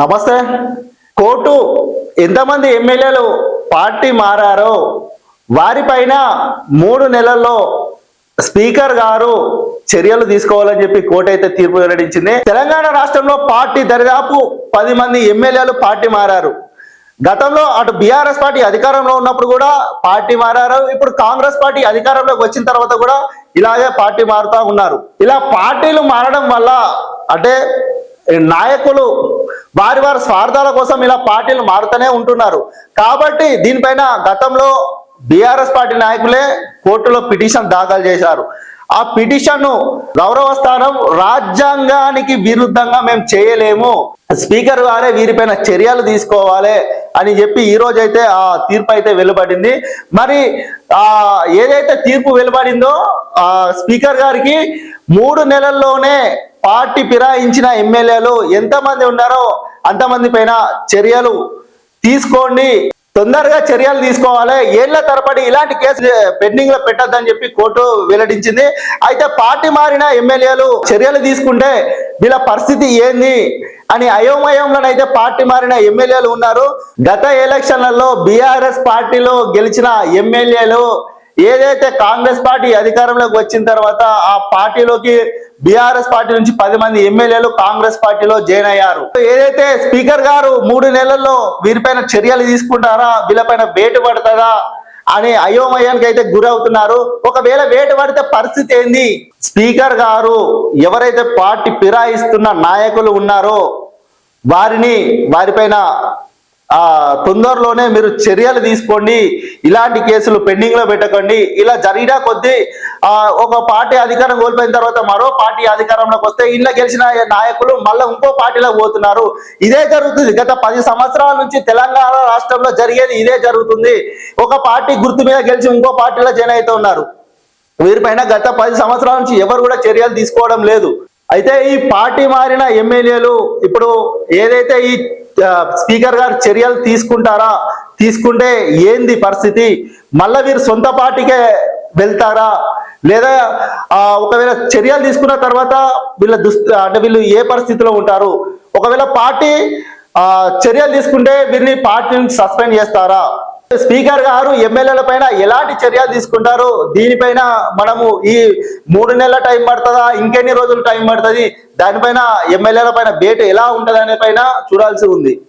నమస్తే. కోర్టు ఎంతమంది ఎమ్మెల్యేలు పార్టీ మారారో వారిపైన మూడు నెలల్లో స్పీకర్ గారు చర్యలు తీసుకోవాలని చెప్పి కోర్టు అయితే తీర్పు వెల్లడించింది. తెలంగాణ రాష్ట్రంలో పార్టీ దరిదాపు పది మంది ఎమ్మెల్యేలు పార్టీ మారారు. గతంలో అటు బీఆర్ఎస్ పార్టీ అధికారంలో ఉన్నప్పుడు కూడా పార్టీ మారారు. ఇప్పుడు కాంగ్రెస్ పార్టీ అధికారంలోకి వచ్చిన తర్వాత కూడా ఇలాగే పార్టీ మారుతా ఉన్నారు. ఇలా పార్టీలు మారడం వల్ల అంటే నాయకులు వారి వారి స్వార్థాల కోసం ఇలా పార్టీలు మారుతూనే ఉంటున్నారు. కాబట్టి దీనిపైన గతంలో బీఆర్ఎస్ పార్టీ నాయకులే కోర్టులో పిటిషన్ దాఖలు చేశారు. ఆ పిటిషన్ను గౌరవ స్థానం రాజ్యాంగానికి విరుద్ధంగా మేము చేయలేము. స్పీకర్ గారే వీరిపైన చర్యలు తీసుకోవాలి అని చెప్పి ఈ రోజు అయితే ఆ తీర్పు అయితే వెలువడింది. మరి ఆ ఏదైతే తీర్పు వెలువడిందో ఆ స్పీకర్ గారికి మూడు నెలల్లోనే పార్టీ ఫిరాయించిన ఎమ్మెల్యేలు ఎంతమంది ఉన్నారో అంతమంది పైన చర్యలు తీసుకోండి. తొందరగా చర్యలు తీసుకోవాలి. ఏళ్ళ తరబడి ఇలాంటి కేసు పెండింగ్లో పెట్టద్దని చెప్పి కోర్టు వెల్లడించింది. అయితే పార్టీ మారిన ఎమ్మెల్యేలు చర్యలు తీసుకుంటే వీళ్ళ పరిస్థితి ఏంది అని అయోమయంలోనైతే పార్టీ మారిన ఎమ్మెల్యేలు ఉన్నారు. గత ఎలక్షన్లలో బీఆర్ఎస్ పార్టీలో గెలిచిన ఎమ్మెల్యేలు ఏదైతే కాంగ్రెస్ పార్టీ అధికారంలోకి వచ్చిన తర్వాత ఆ పార్టీలోకి బీఆర్ఎస్ పార్టీ నుంచి పది మంది ఎమ్మెల్యేలు కాంగ్రెస్ పార్టీలో జాయిన్ అయ్యారు. ఏదైతే స్పీకర్ గారు మూడు నెలల్లో వీరిపైన చర్యలు తీసుకుంటారా వీళ్ళపైన వేటు పడతారా అని అయోమయానికి అయితే గురవుతున్నారు. ఒకవేళ వేటు పడితే పరిస్థితి ఏంది? స్పీకర్ గారు ఎవరైతే పార్టీ ఫిరాయిస్తున్న నాయకులు ఉన్నారో వారిని వారిపైన ఆ తొందరలోనే మీరు చర్యలు తీసుకోండి. ఇలాంటి కేసులు పెండింగ్లో పెట్టకండి. ఇలా జరిగినా కొద్దీ ఆ ఒక పార్టీ అధికారం కోల్పోయిన తర్వాత మరో పార్టీ అధికారంలోకి వస్తే ఇంట్లో గెలిచిన నాయకులు మళ్ళీ ఇంకో పార్టీలోకి పోతున్నారు. ఇదే జరుగుతుంది. గత పది సంవత్సరాల నుంచి తెలంగాణ రాష్ట్రంలో జరిగేది ఇదే జరుగుతుంది. ఒక పార్టీ గుర్తు మీద గెలిచి ఇంకో పార్టీలో జాయిన్ అవుతూ ఉన్నారు. వీరిపైన గత పది సంవత్సరాల నుంచి ఎవరు కూడా చర్యలు తీసుకోవడం లేదు. అయితే ఈ పార్టీ మారిన ఎమ్మెల్యేలు ఇప్పుడు ఏదైతే ఈ స్పీకర్ గారు చర్యలు తీసుకుంటారా? తీసుకుంటే ఏంది పరిస్థితి? మళ్ళా వీరు సొంత పార్టీకే వెళ్తారా? లేదా ఆ, ఒకవేళ చర్యలు తీసుకున్న తర్వాత వీళ్ళ దుస్ అంటే వీళ్ళు ఏ పరిస్థితిలో ఉంటారు? ఒకవేళ పార్టీ ఆ, చర్యలు తీసుకుంటే వీరిని పార్టీ నుంచి సస్పెండ్ చేస్తారా? స్పీకర్ గారు ఎమ్మెల్యేల పైన ఎలాంటి చర్యలు తీసుకుంటారు దీనిపైన మనము ఈ మూడు నెలల టైం పడుతుందా ఇంకెన్ని రోజులు టైం పడుతుంది దానిపైన ఎమ్మెల్యేల పైన బేట ఎలా ఉంటుంది అనే పైన చూడాల్సి ఉంది.